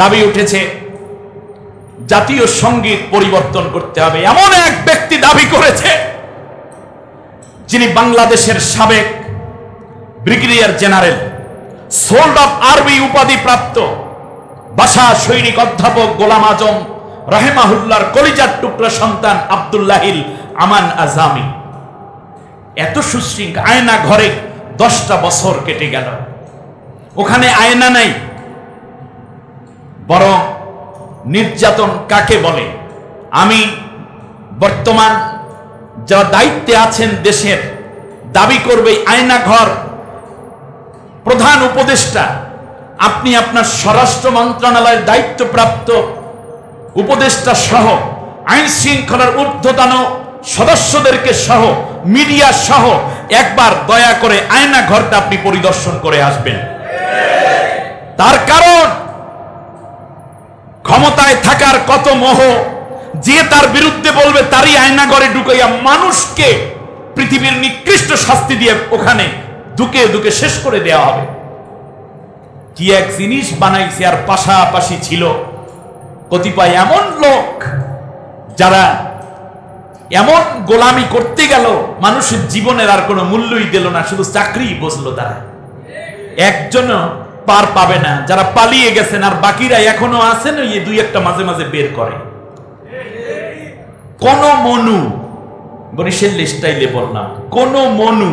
দাবি উঠেছে, জাতীয় সংগীত পরিবর্তন করতে হবে। এমন এক ব্যক্তি দাবি করেছে, যিনি বাংলাদেশের সাবেক brigadier general, sold of army উপাধি প্রাপ্ত, বাসা সৈনিক অধ্যাপক গোলাম আজম রাহেমাহুল্লার কলিজার টুকরা সন্তান আব্দুল্লাহিল আমান আজামি। এত সুশৃঙ্খ আয়না ঘরে দশটা বছর কেটে গেল। ওখানে আয়না নাই বরং নির্যাতন কাকে বলে? আমি বর্তমান যারা দায়িত্বে আছেন দেশের, দাবি করবে আয়না ঘর প্রধান উপদেষ্টা। আপনি আপনার স্বরাষ্ট্র মন্ত্রণালয়ের দায়িত্বপ্রাপ্ত উপদেষ্টা সহ, আইন শৃঙ্খলার ঊর্ধ্বতন সদস্যদেরকে সহ, মিডিয়া সহ, একবার দয়া করে আয়না ঘরটা আপনি পরিদর্শন করে আসবেন। তার কারণ ক্ষমতায় থাকার কত মোহ, যে তার বিরুদ্ধে বলবে তারই আয়না ঘরে ঢুকাইয়া মানুষকে পৃথিবীর নিকৃষ্ট শাস্তি দিয়ে ওখানে দুকে দুকে শেষ করে দেওয়া হবে। কি এক জিনিস বানাইছে আর পাশাপাশি ছিল? কতিপয় এমন লোক যারা এমন গোলামি করতে গেল, মানুষের জীবনের আর কোনো মূল্যই দিল না, শুধু চাকরি বসল তারা। একজন পার পাবে না। যারা পালিয়ে গেছেন আর বাকিরা এখনও আছেন ওই দুই একটা মাঝে মাঝে বের করে। কোন মনু বরিশের স্টাইলে বললাম কোন মনু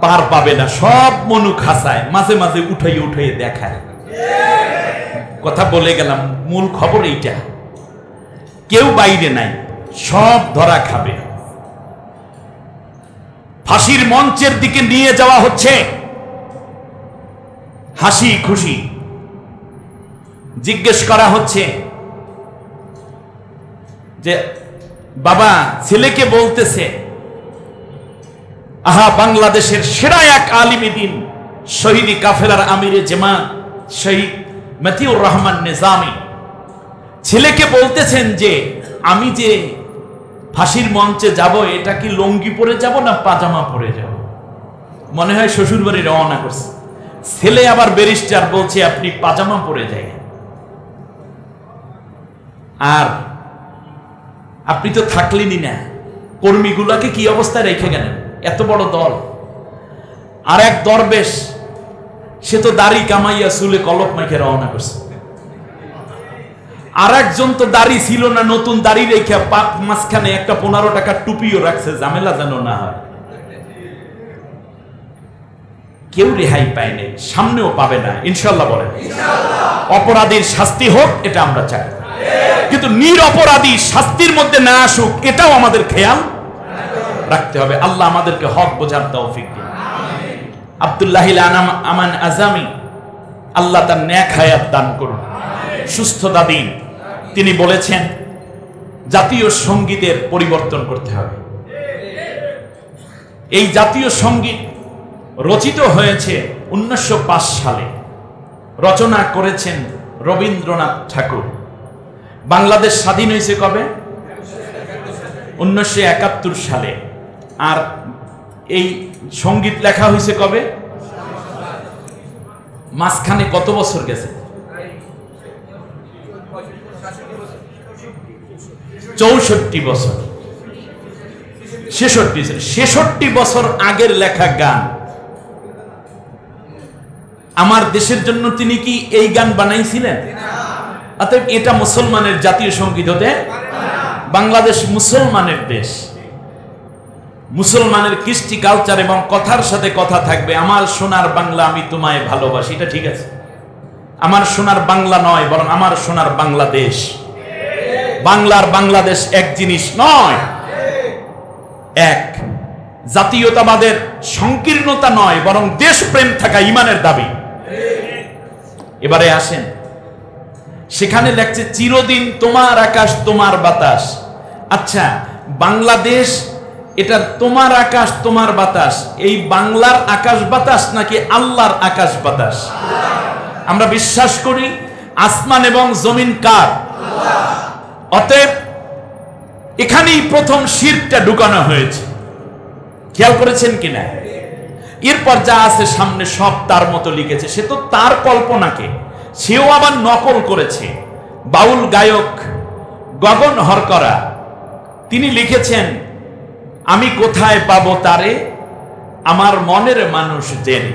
পার পাবে না। সব মনু খাসায় মাঝে মাঝে উঠাই উঠাই দেখায়। কথা বলে গেলাম, মূল খবর এইটা। কেউ বাইরে নাই, সব ধরা খাবে। ফাঁসির মঞ্চের দিকে নিয়ে যাওয়া হচ্ছে। হাসি, খুশি। জিজ্ঞেস করা হচ্ছে যে, বাবা, ছেলেকে বলতেছে, আহা, বাংলাদেশের সেরা এক আলিমী দিন, শহীদি কাফেলার আমিরে জেমান শহীদ মতিউর রহমান নিজামি। ছেলেকে বলতেছেন যে, আমি যে ফাঁসির মঞ্চে যাব, এটা কি লঙ্গি পরে যাব না পাজামা পরে যাব? মনে হয় শ্বশুর বাড়ি রওনা করছে। ছেলে আবার ব্যারিস্টার বলছে, আপনি পাজামা পরে যাই। আর আপনি তো থাকলেনই না। কর্মীগুলাকে কি অবস্থায় রেখে গেলেন? এত বড় দল। আর এক দরবেশ, সে তো দাড়ি কামাইয়া চুলে কলপ মাইকে রওনা করছে। আর একজন তো দাড়ি ছিল না, নতুন দাড়ি রেখে পাক মাঝখানে একটা পনেরো টাকা টুপিও রাখছে, ঝামেলা যেন না হয়। কেউ রেহাই পায় নাই সামনেও পাবে না। ইনশাল্লাহ বলেন। অপরাধীর শাস্তি হোক এটা আমরা চাই। কিন্তু নিরপরাধী শাস্তির মধ্যে না আসুক এটাও আমাদের খেয়াল রাখতে হবে। আল্লাহ আমাদেরকে হক বোঝার তৌফিক দিন। আব্দুল্লাহ আমান আজামি আল্লাহ তার ন্যাক হায়াত দান করুন। সুস্থতা দিন। তিনি বলেছেন জাতীয় সঙ্গীতের পরিবর্তন করতে হবে। এই জাতীয় সংগীত রচিত হয়েছে উনিশশো পাঁচ সালে। রচনা করেছেন রবীন্দ্রনাথ ঠাকুর। বাংলাদেশ স্বাধীন হয়েছে কবে? উনিশশো একাত্তর সালে। আর এই সংগীত লেখা হয়েছে কবে? মাঝখানে কত বছর গেছে? চৌষট্টি বছর। ছেষট্টি ছেষট্টি বছর আগের লেখা গান। আমার দেশের জন্য তিনি কি এই গান বানাইছিলেন? অতএব এটা মুসলমানের জাতীয় সংগীত হতে বাংলাদেশ মুসলমানের দেশ। মুসলমানের কৃষ্টি কালচার এবং কথার সাথে কথা থাকবে। আমার সোনার বাংলা আমি তোমায় ভালোবাসি। এটা ঠিক আছে। আমার সোনার বাংলা নয়, বরং আমার সোনার বাংলাদেশ। বাংলার বাংলাদেশ এক জিনিস নয়। এক, জাতীয়তাবাদের সংকীর্ণতা নয়, বরং দেশপ্রেম থাকা ইমানের দাবি। এবারে আসেন। সেখানে লেখছে, চিরদিন তোমার আকাশ, তোমার বাতাস। আচ্ছা বাংলাদেশ, এটা তোমার আকাশ, তোমার বাতাস। এই বাংলার আকাশ বাতাস নাকি আল্লাহর আকাশ বাতাস? আমরা বিশ্বাস করি, আসমান এবং জমিন কার? অতএব, এখানেই প্রথম শিরটা ঢুকানো হয়েছে। খেয়াল করেছেন কিনা? এরপর যা আছে সামনে সব তার মতো লিখেছে। সে তো তার কল্পনাকে, সেও আবার নকল করেছে। বাউল গায়ক গগন হরকরা, তিনি লিখেছেন, আমি কোথায় পাবো তারে? আমার মনের মানুষ জেনে।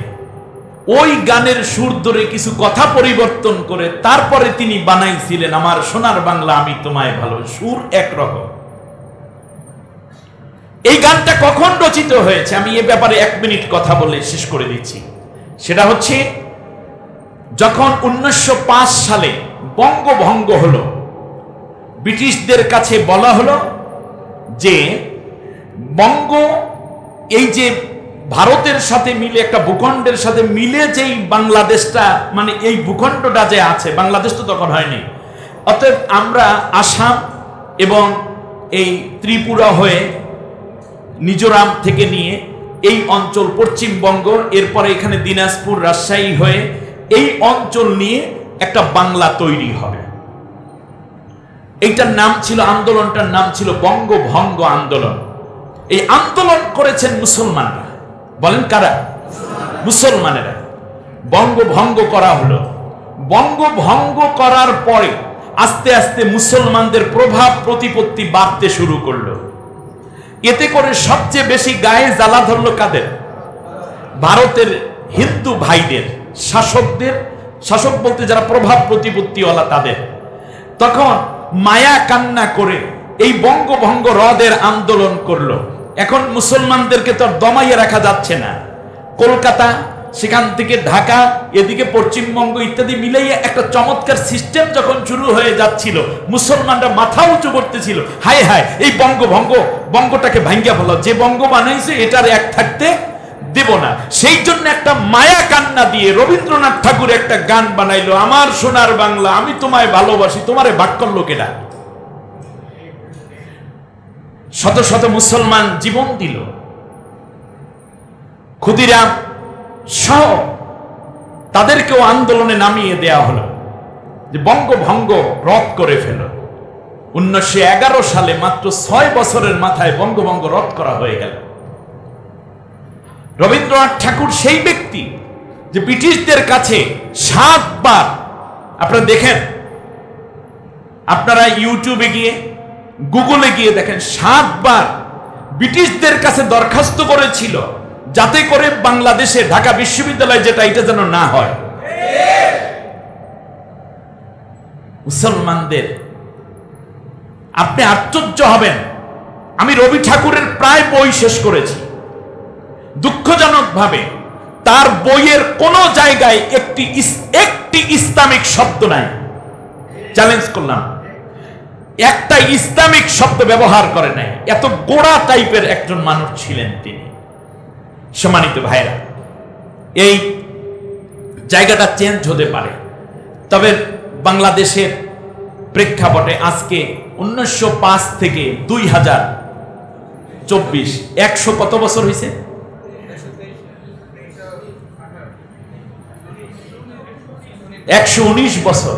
ওই গানের সুর ধরে কিছু কথা পরিবর্তন করে তারপরে তিনি বানাইছিলেন, আমার সোনার বাংলা, আমি তোমায় ভালো। সুর একরকম। এই গানটা কখন রচিত হয়েছে? আমি এ ব্যাপারে এক মিনিট কথা বলে শেষ করে দিচ্ছি। সেটা হচ্ছে, যখন উনিশশো পাঁচ সালে বঙ্গভঙ্গ হলো, ব্রিটিশদের কাছে বলা হলো যে, বঙ্গ এই যে ভারতের সাথে মিলে, একটা ভূখণ্ডের সাথে মিলে যেই বাংলাদেশটা মানে এই ভূখণ্ডটা যে আছে, বাংলাদেশ তো তখন হয়নি। অতএব আমরা আসাম এবং এই ত্রিপুরা হয়ে মিজোরাম থেকে নিয়ে এই অঞ্চল পশ্চিমবঙ্গ, এরপরে এখানে দিনাজপুর, রাজশাহী হয়ে এই অঞ্চল নিয়ে একটা বাংলা তৈরি হবে। এইটার নাম ছিল, আন্দোলনটার নাম ছিল বঙ্গভঙ্গ আন্দোলন। এই আন্দোলন করেছেন মুসলমানরা। বলেন কারা? মুসলমানেরা। বঙ্গভঙ্গ করা হলো। বঙ্গভঙ্গ করার পরে আস্তে আস্তে মুসলমানদের প্রভাব, প্রতিপত্তি বাড়তে শুরু করল। এতে করে সবচেয়ে বেশি গায়ে জ্বালা ধরলো কাদের? ভারতের হিন্দু ভাইদের, শাসকদের, শাসক বলতে যারা প্রভাব প্রতিপত্তিওয়ালা তাদের। তখন মায়া কান্না করে এই বঙ্গভঙ্গ হ্রদের আন্দোলন করল। এখন মুসলমানদেরকে তো দমাইয়ে রাখা যাচ্ছে না। কলকাতা সেখান থেকে ঢাকা, এদিকে পশ্চিমবঙ্গ ইত্যাদি মিলেই একটা চমৎকার সিস্টেম যখন শুরু হয়ে যাচ্ছিল, মুসলমানরা মাথা উঁচু করতেছিল। হায় হায়, এই বঙ্গভঙ্গ, বঙ্গটাকে ভাঙ্গিয়া ফেলো। যে বঙ্গ বানাইছে, এটার এক থাকতে দেব না। সেই জন্য একটা মায়া কান্না দিয়ে রবীন্দ্রনাথ ঠাকুর একটা গান বানাইলো, আমার সোনার বাংলা, আমি তোমায় ভালোবাসি, তোমারে বাক করল কেনা শত শত মুসলমান জীবন দিল। ক্ষুদিরাম সহ তাদেরকেও আন্দোলনে নামিয়ে দেয়া হলো, যে বঙ্গভঙ্গ রদ করে ফেল। উনিশশো এগারো সালে মাত্র ছয় বছরের মাথায় বঙ্গভঙ্গ রদ করা হয়ে গেল। রবীন্দ্রনাথ ঠাকুর সেই ব্যক্তি যে ব্রিটিশদের কাছে সাতবার, আপনারা দেখেন, আপনারা ইউটিউবে গিয়ে, গুগলে গিয়ে দেখেন, সাতবার ব্রিটিশদের কাছে দরখাস্ত করেছিল। যাতে করে বাংলাদেশে ঢাকা বিশ্ববিদ্যালয় যেটা, এটা যেন না হয়। মুসলমানদের, আপনি আশ্চর্য হবেন। আমি রবি ঠাকুরের প্রায় বই শেষ করেছি। দুঃখজনক ভাবে তার বইয়ের কোন জায়গায় একটি একটি ইসলামিক শব্দ নাই। চ্যালেঞ্জ করলাম। একটা ইসলামিক শব্দ ব্যবহার করে নাই। এত গোড়া টাইপের একজন মানুষ ছিলেন তিনি। সম্মানিত ভাইরা এই জায়গাটা চেঞ্জ হতে পারে। তবে বাংলাদেশের প্রেক্ষাপটে আজকে উনিশশো পাঁচ থেকে দুই হাজার চব্বিশ, একশো কত বছর হয়েছে? একশো উনিশ বছর।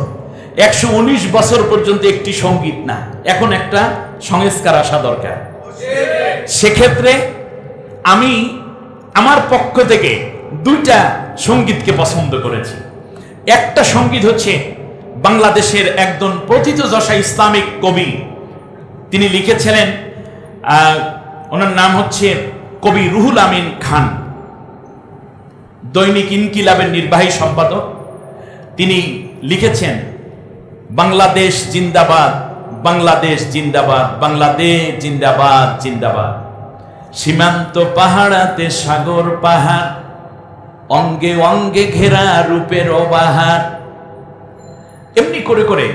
একশো উনিশ বছর পর্যন্ত একটি সংগীত না, এখন একটা সংস্কার আসা দরকার। সেক্ষেত্রে আমি আমার পক্ষ থেকে দুইটা সঙ্গীতকে পছন্দ করেছি। একটা সংগীত হচ্ছে বাংলাদেশের একজন প্রথিতযশা ইসলামিক কবি। তিনি লিখেছিলেন ওনার নাম হচ্ছে কবি রুহুল আমিন খান। দৈনিক ইনকিলাবের নির্বাহী সম্পাদক। তিনি লিখেছেন, বাংলাদেশ জিন্দাবাদ বাংলাদেশ জিন্দাবাদ বাংলাদেশ জিন্দাবাদ জিন্দাবাদ। সীমান্ত পাহাড়াতে সাগর পাহাড়, অঙ্গে অঙ্গে ঘেরা রূপের অবাহার। এমনি করে করে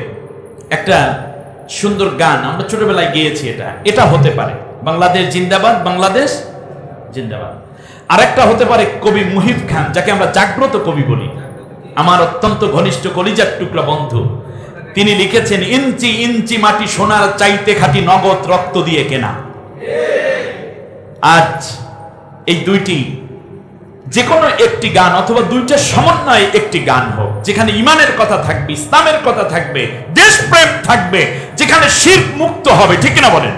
একটা সুন্দর গান, আমরা ছোটবেলায় গিয়েছি এটা। এটা হতে পারে। বাংলাদেশ জিন্দাবাদ বাংলাদেশ জিন্দাবাদ। আরেকটা হতে পারে কবি মুহিব খান, যাকে আমরা জাগ্রত কবি বলি। আমার অত্যন্ত ঘনিষ্ঠ কলিজার টুকরা বন্ধু। তিনি লিখেছেন, ইঞ্চি ইঞ্চি মাটি সোনার চাইতে খাটি নগদ রক্ত দিয়ে কেনা। আজ এই দুইটি যে কোনো একটি গান অথবা দুইটা সমন্বয়ে একটি গান হোক, যেখানে ইমানের কথা থাকবে, ইসলামের কথা থাকবে, দেশপ্রেম থাকবে, যেখানে শির মুক্ত হবে, ঠিক না বলেন?